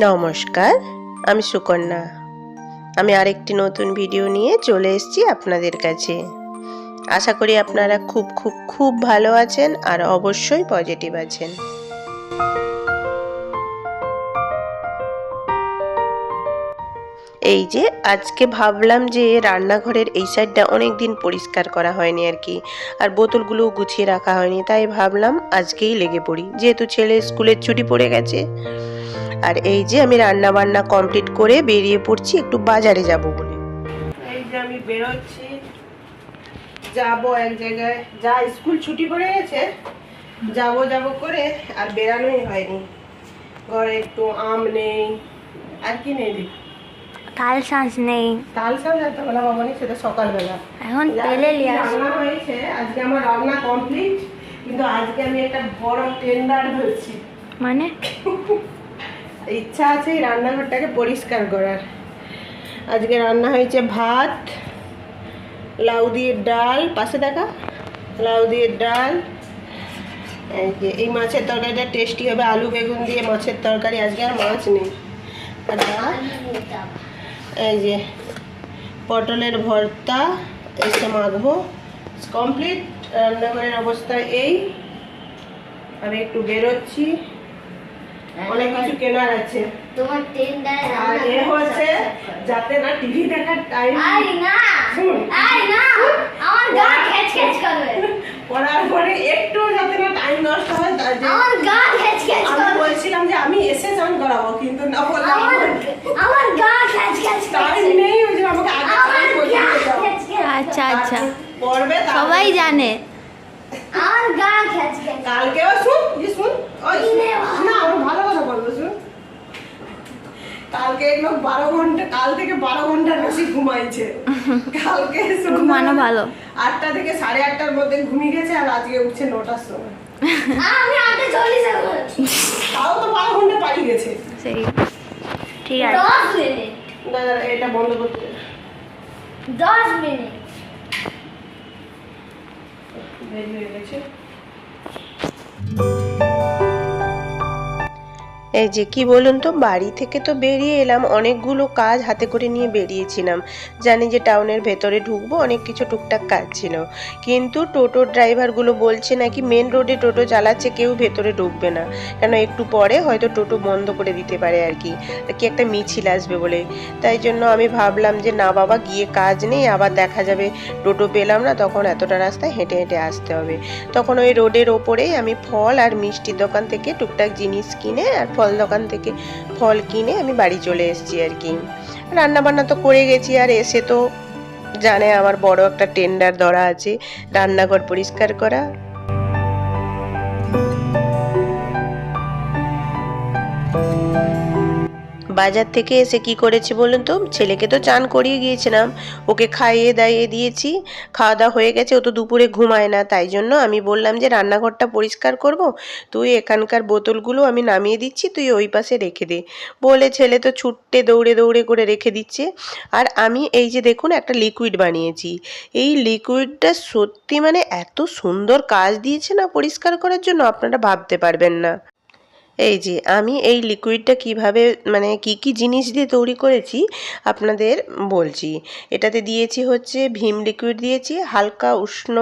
নমস্কার, আমি সুকন্যা। আমি আরেকটি নতুন ভিডিও নিয়ে চলে এসেছি আপনাদের কাছে। আশা করি আপনারা খুব খুব খুব ভালো আছেন আর অবশ্যই পজিটিভ আছেন। এই যে, আজকে ভাবলাম যে রান্নাঘরের এই সাইডটা অনেক দিন পরিষ্কার করা হয়নি আর কি, আর বোতলগুলোও গুছিয়ে রাখা হয়নি, তাই ভাবলাম আজকেই লেগে পড়ি। যেহেতু ছেলে স্কুলের ছুটি পড়ে গেছে আর এই যে আমি রান্না বান্না কমপ্লিট করে বেরিয়ে পড়ছি একটু বাজারে যাব বলে। এই যে আমি বেরোচ্ছি। যাব এক জায়গায়। যা স্কুল ছুটি পড়ে গেছে যাব যাব করে আর বেরানোই হয়নি। ঘরে একটু আম নেই আর কি নেই? তাল শাঁস নেই। তাল শাক এত বেলা বাবানি সেটা সকালবেলা। এখন তেলে লিয়ে আসব রান্না হয়েছে আজকে আমার রান্না কমপ্লিট কিন্তু আজকে আমি একটা বড় টেন্ডার ধরছি। মানে? ইচ্ছা আছে এই রান্নাঘরটাকে পরিষ্কার করার। আজকে রান্না হয়েছে ভাত, লাউ দিয়ে ডাল, পাশে দেখা? লাউ দিয়ে ডাল। এই মাছের তরকারিটা টেস্টি হবে, আলু, বেগুন দিয়ে মাছের তরকারি, আজকে আর মাছ নেই। আর এই যে, পটলের ভর্তা, এসে মাখবো। কমপ্লিট, রান্নাঘরের অবস্থা এই। আমি একটু বেরোচ্ছি। অনেক কিছু কেনার আছে। তোমার টেন্ডারে আর এ হচ্ছে যাতে না টিভি দেখার টাইম আরে না! শুন। আরে না! আমার গা খেচ খেচ করবে। পড়ার পরে একটু যাতে না টাইম নষ্ট হয় তার জন্য আমার গা খেচ খেচ আমি বলছিলাম যে আমি এসে চান করাবো কিন্তু না বললাম আমার গা খেচ খেচ টাইম করবে নেই ওই জন্য আমাকে আগে আমার গা। খেচ খেচ আচ্ছা আচ্ছা। পড়বে সবাই জানে। আমার গা খেচ খেচ কালকেও শুন যে শুন ওই শুন। ইনে বাবা। না আমার ভালো কথা বলব শুন কালকে এগুলো বারো ঘণ্টা কাল থেকে বারো ঘণ্টার বেশি ঘুমাইছে। কালকে ঘুমানো ভালো। আটটা থেকে সাড়ে আটটার মধ্যে ঘুমিয়ে গেছে আর আজকে উঠছে নটার সময়। আমি আটে চল্লিশে তাও তো বারো ঘণ্টা গেছে। সেই ঠিক আছে। দশ মিনিট। না, এটা বন্ধ করতে। দশ মিনিট। হয়ে গেছে। এই যে কি বলুন তো, বাড়ি থেকে তো বেরিয়ে এলাম, অনেকগুলো কাজ হাতে করে নিয়ে বেরিয়েছিলাম। জানি যে টাউনের ভেতরে ঢুকবো, অনেক কিছু টুকটাক কাজ ছিল। কিন্তু টোটো ড্রাইভারগুলো বলছে নাকি মেন রোডে টোটো চালাচ্ছে, কেউ ভেতরে ঢুকবে না। কেন একটু পরে হয়তো টোটো বন্ধ করে দিতে পারে আর কি। কি একটা মিছিল আসবে বলে। তাই জন্য আমি ভাবলাম যে না বাবা, গিয়ে কাজ নেই, আবার দেখা যাবে। টোটো পেলাম না, তখন এতটা রাস্তায় হেঁটে হেঁটে আসতে হবে। তখন ওই রোডের ওপরেই আমি ফল আর মিষ্টির দোকান থেকে টুকটাক জিনিস কিনে আর ফল দোকান থেকে ফল কিনে আমি বাড়ি চলে এসেছি আর কি। রান্নাবান্না তো করে গেছি আর এসে তো জানে আমার বড় একটা টেন্ডার ধরা আছে, রান্নাঘর পরিষ্কার করা। বাজার থেকে এসে কি করেছি বলুন তো? ছেলেকে তো চান করিয়ে গিয়েছিলাম। ওকে খাইয়ে দাইয়ে দিয়েছি। খাওয়া দাওয়া হয়ে গেছে, ও তো দুপুরে ঘুমায় না। তাই জন্য আমি বললাম যে, রান্নাঘরটা পরিষ্কার করব। তুই এখানকার বোতলগুলো আমি নামিয়ে দিচ্ছি, তুই ওই পাশে রেখে দে। বলে ছেলে তো ছুট্টে দৌড়ে দৌড়ে করে রেখে দিচ্ছে। আর আমি এই যে দেখুন, একটা লিকুইড বানিয়েছি। এই লিকুইডটা সত্যি মানে এত সুন্দর কাজ দিয়েছে না পরিষ্কার করার জন্য? আপনারা ভাবতে পারবেন না। এই যে, আমি এই লিকুইডটা কীভাবে মানে কি কি জিনিস দিয়ে তৈরি করেছি, আপনাদের বলছি। এটাতে দিয়েছি হচ্ছে ভীম লিকুইড দিয়েছি, হালকা উষ্ণ,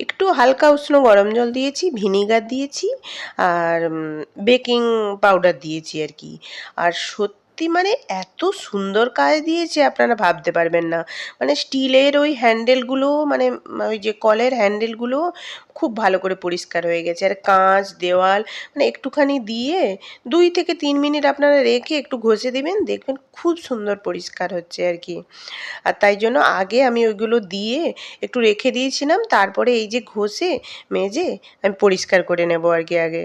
একটু হালকা উষ্ণ গরম জল দিয়েছি, ভিনিগার দিয়েছি, আর বেকিং পাউডার দিয়েছি আর কি। আর সত্যি মানে এত সুন্দর কাজ দিয়েছে আপনারা ভাবতে পারবেন না। মানে স্টিলের ওই হ্যান্ডেলগুলো মানে ওই যে কলের হ্যান্ডেলগুলো খুব ভালো করে পরিষ্কার হয়ে গেছে। আর কাঁচ, দেওয়াল মানে একটুখানি দিয়ে দুই থেকে তিন মিনিট আপনারা রেখে একটু ঘষে দেবেন, দেখবেন খুব সুন্দর পরিষ্কার হচ্ছে আর কি। আর তাই জন্য আগে আমি ওইগুলো দিয়ে একটু রেখে দিয়েছিলাম, তারপরে এই যে ঘষে, মেজে আমি পরিষ্কার করে নেব আর কি আগে।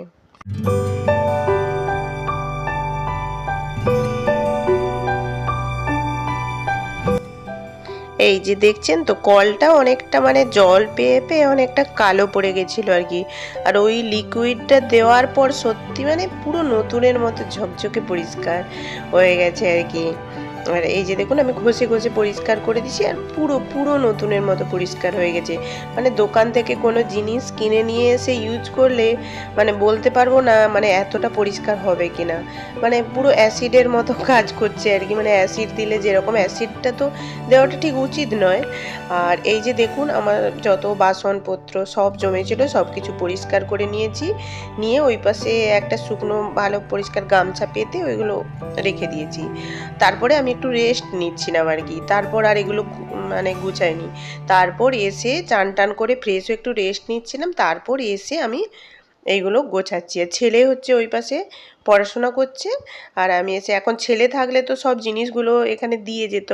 এই যে দেখছেন তো, কলটা অনেকটা মানে জল পেয়ে পেয়ে অনেকটা কালো পড়ে গেছিল আর কি। আর ওই লিকুইডটা দেওয়ার পর সত্যি মানে পুরো নতুনের মতো ঝকঝকে পরিষ্কার হয়ে গেছে আর কি। আর এই যে দেখুন, আমি ঘষে ঘষে পরিষ্কার করে দিছি আর পুরো পুরো নতুনের মতো পরিষ্কার হয়ে গেছে। মানে দোকান থেকে কোনো জিনিস কিনে নিয়ে এসে ইউজ করলে মানে বলতে পারব না মানে এতটা পরিষ্কার হবে কি না মানে পুরো অ্যাসিডের মতো কাজ করছে আর কি। মানে অ্যাসিড দিলে যেরকম অ্যাসিডটা তো দেওয়াটা ঠিক উচিত নয়। আর এই যে দেখুন, আমার যত বাসনপত্র সব জমেছিল সব কিছু পরিষ্কার করে নিয়েছি। নিয়ে ওই পাশে একটা শুকনো, ভালো পরিষ্কার গামছা পেতে ওইগুলো রেখে দিয়েছি। তারপরে আমি একটু রেস্ট নিচ্ছিলাম আর কি। তারপর আর এগুলো মানে গুছাইনি। তারপর এসে চান টান করে ফ্রেশ একটু রেস্ট নিচ্ছিলাম। তারপর এসে আমি এইগুলো গোছাচ্ছি। আর ছেলে হচ্ছে ওই পাশে পড়াশোনা করছে। আর আমি এসে, এখন ছেলে থাকলে তো সব জিনিসগুলো এখানে দিয়ে যেত।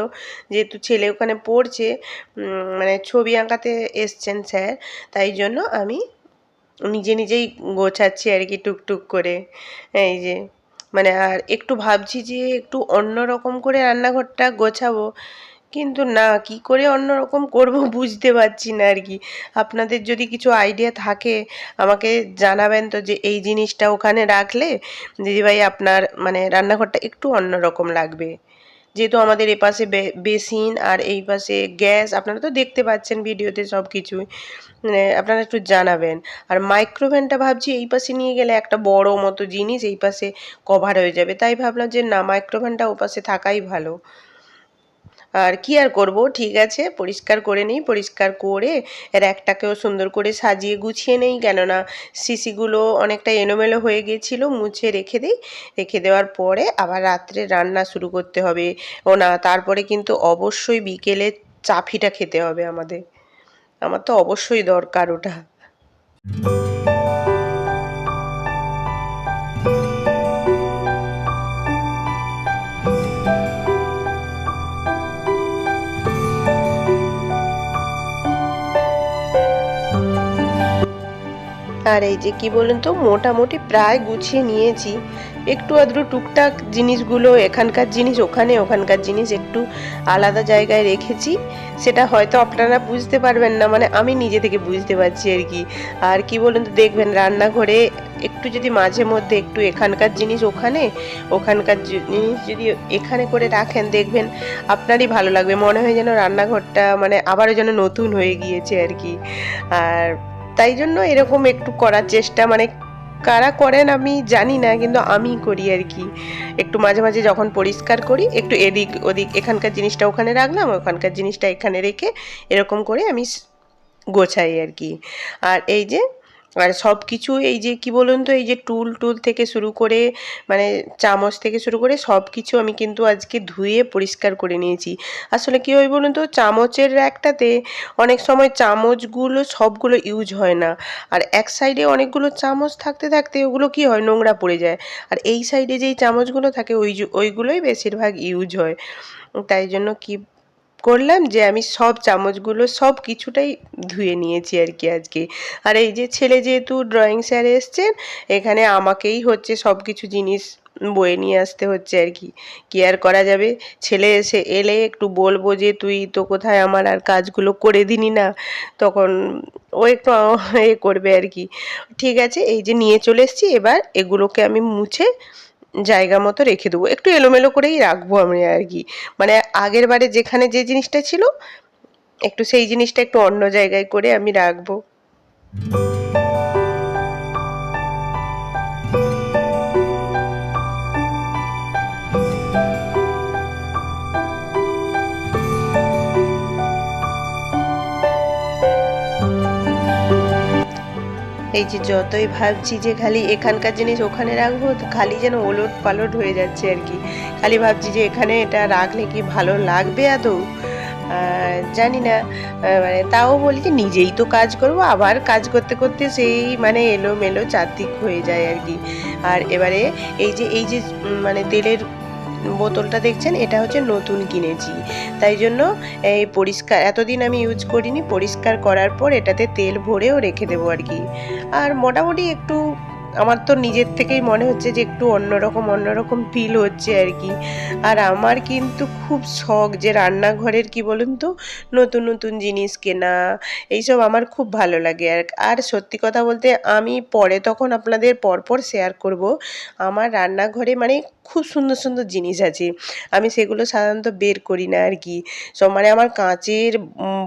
যেহেতু ছেলে ওখানে পড়ছে মানে ছবি আঁকাতে এসছেন স্যার। তাই জন্য আমি নিজে নিজেই গোছাচ্ছি আর কি টুকটুক করে। এই যে মানে আর একটু ভাবছি যে একটু অন্য রকম করে রান্নাঘরটা গোছাবো। কিন্তু না, কি করে অন্য রকম করব বুঝতে পারছি না আর কি। আপনাদের যদি কিছু আইডিয়া থাকে, আমাকে জানাবেন তো যে এই জিনিসটা ওখানে রাখলে। দিদিভাই, আপনার মানে রান্নাঘরটা একটু অন্যরকম লাগবে। যেহেতু আমাদের এপাশে বেসিন আর এই পাশে গ্যাস, আপনারা তো দেখতে পাচ্ছেন ভিডিওতে সব কিছুই মানে আপনারা একটু জানাবেন। আর মাইক্রোভ্যানটা ভাবছি এই পাশে নিয়ে গেলে একটা বড় মতো জিনিস এই পাশে কভার হয়ে যাবে। তাই ভাবলাম যে না, মাইক্রোভ্যানটা ও পাশে থাকাই ভালো। আর কি আর করব? ঠিক আছে, পরিষ্কার করে নিই, পরিষ্কার করে র্যাকটাকেও সুন্দর করে সাজিয়ে গুছিয়ে নেই, কেননা শিশিগুলো অনেকটা এলোমেলো হয়ে গিয়েছিল মুছে রেখে দিই। রেখে দেওয়ার পরে আবার রাত্রে রান্না শুরু করতে হবে। ও না, তারপরে কিন্তু অবশ্যই বিকেলে চাফিটা খেতে হবে আমাদের। আমার তো অবশ্যই দরকার ওটা। আর এই যে কি বলুন তো, মোটামুটি প্রায় গুছিয়ে নিয়েছি। একটু আধটু টুকটাক জিনিসগুলো, এখানকার জিনিস, ওখানে ওখানকার জিনিস একটু আলাদা জায়গায় রেখেছি। সেটা হয়তো আপনারা বুঝতে পারবেন না মানে আমি নিজে থেকে বুঝতে পারছি আর কি। আর কি বলুন তো, দেখবেন রান্নাঘরে একটু যদি মাঝে মধ্যে একটু এখানকার জিনিস ওখানে, ওখানকার জিনিস যদি এখানে করে রাখেন, দেখবেন আপনারই ভালো লাগবে। মনে হয় যেন রান্নাঘরটা মানে আবারও যেন নতুন হয়ে গিয়েছে আর কি। আর তাই জন্য এরকম একটু করার চেষ্টা। মানে কারা করেন আমি জানি না, কিন্তু আমি করি আর কি। একটু মাঝে মাঝে যখন পরিষ্কার করি, একটু এদিক ওদিক, এখানকার জিনিসটা ওখানে রাখলাম, ওখানকার জিনিসটা এখানে রেখে এরকম করে আমি গোছাই আর কি। আর এই যে আর সব কিছু এই যে, কি বলুন তো, এই যে টুল টুল থেকে শুরু করে মানে চামচ থেকে শুরু করে সব কিছু আমি কিন্তু আজকে ধুয়ে পরিষ্কার করে নিয়েছি। আসলে কী হয় বলুন তো, চামচের র্যাকটাতে অনেক সময় চামচগুলো, সবগুলো ইউজ হয় না। আর এক সাইডে অনেকগুলো চামচ থাকতে থাকতে ওগুলো কি হয়, নোংরা পড়ে যায়। আর এই সাইডে যেই চামচগুলো থাকে, ওই ওইগুলোই বেশিরভাগ ইউজ হয়। তাই জন্য কি করলাম যে আমি সব চামচগুলো সব কিছুটাই ধুয়ে নিয়েছি আর কি আজকে। আর এই যে ছেলে যেহেতু ড্রয়িং স্যার এসছেন, এখানে আমাকেই হচ্ছে সব কিছু জিনিস বয়ে নিয়ে আসতে হচ্ছে আর কি। কি আর করা যাবে? ছেলে এসে এলে একটু বলব যে তুই তো কোথায় আমার আর কাজগুলো করে দিনি না, তখন ও একটু এ করবে আর কি। ঠিক আছে, এই যে নিয়ে চলে এসেছি, এবার এগুলোকে আমি মুছে জায়গা মতো রেখে দেবো। একটু এলোমেলো করেই রাখব আমি আর কি। মানে আগের বারে যেখানে যে জিনিসটা ছিল, একটু সেই জিনিসটা একটু অন্য জায়গায় করে আমি রাখব। এই যে যতই ভাবছি যে খালি এখানকার জিনিস ওখানে রাখব, খালি যেন ওলট পালট হয়ে যাচ্ছে আর কি। খালি ভাবছি যে এখানে এটা রাখলে কি ভালো লাগবে আদৌ? জানি না। মানে তাও বলি যে নিজেই তো কাজ করব, আবার কাজ করতে করতে সেই মানে এলো মেলো চারদিক হয়ে যায় আর কি। আর এবারে এই যে এই যে মানে তেলের বোতলটা দেখছেন, এটা হচ্ছে নতুন কিনেছি। তাই জন্য এই পরিষ্কার, এতদিন আমি ইউজ করিনি, পরিষ্কার করার পর এটাতে তেল ভরেও রেখে দেবো আর কি। আর মোটামুটি একটু আমার তো নিজের থেকেই মনে হচ্ছে যে একটু অন্যরকম অন্যরকম ফিল হচ্ছে আর কি। আর আমার কিন্তু খুব শখ যে রান্নাঘরের কি বলুন তো, নতুন নতুন জিনিস কেনা, এইসব আমার খুব ভালো লাগে। আর আর সত্যি কথা বলতে আমি পরে তখন আপনাদের পরপর শেয়ার করব। আমার রান্নাঘরে মানে খুব সুন্দর সুন্দর জিনিস আছে। আমি সেগুলো সাধারণত বের করি না আর কি। সব মানে আমার কাঁচের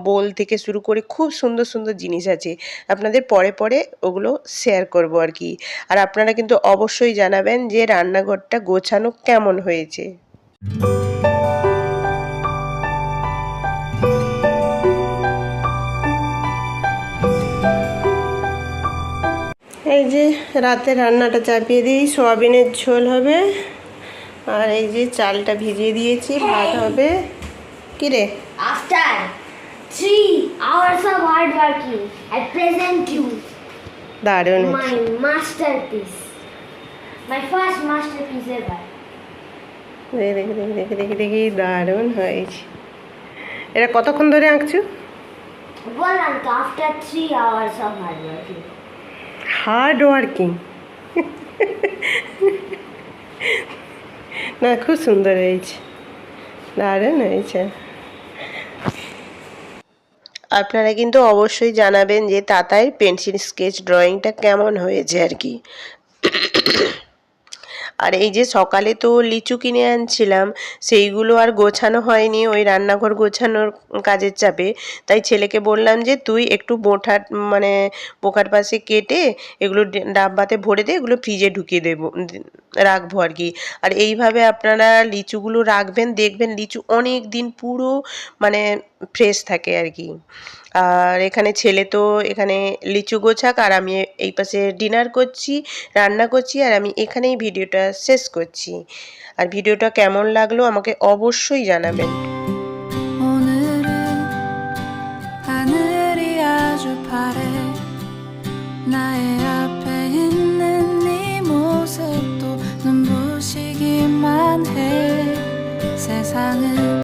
বোল থেকে শুরু করে খুব সুন্দর সুন্দর জিনিস আছে। আপনাদের পরে পরে ওগুলো শেয়ার করব আর কি। আর আপনারা কিন্তু অবশ্যই জানাবেন যে রান্নাঘরটা গোছানো কেমন হয়েছে। এই যে রাতে রান্নাটা চাপিয়ে দিই সোয়াবিনের ঝোল হবে আর এই যে চালটা ভিজিয়ে দিয়েছি ভাত হবে। কি রে? After three hours of hard working, I present you দারুণ my masterpiece. My first masterpiece ever. দেখি দেখি দেখি দেখি দেখি দেখি দারুণ হয়েছে এটা কতক্ষণ ধরে আঁকছো বললাম তো hours of hard working. Hard working না খুব সুন্দর হয়েছে দারুণ হয়েছে আপনারা কিন্তু অবশ্যই জানাবেন যে তাতাইয়ের পেন্সিল স্কেচ ড্রয়িংটা কেমন হয়েছে আর কি। আর এই যে সকালে তো লিচু কিনে আনছিলাম, সেইগুলো আর গোছানো হয়নি ওই রান্নাঘর গোছানোর কাজের চাপে। তাই ছেলেকে বললাম যে, তুই একটু বোঠার মানে বোকার পাশে কেটে এগুলো ডাব্বাতে ভরে দে, এগুলো ফ্রিজে ঢুকিয়ে দেবো, রাখব আর কি। আর এইভাবে আপনারা লিচুগুলো রাখবেন, দেখবেন লিচু অনেক দিন পুরো মানে ফ্রেশ থাকে আর কি আর এখানে ছেলে তো এখানে লিচু গোছাক, আর আমি এই পাশে ডিনার করছি, রান্না করছি, আর আমি এখানেই ভিডিওটা শেষ করছি। আর ভিডিওটা কেমন লাগল আমাকে অবশ্যই জানাবেন।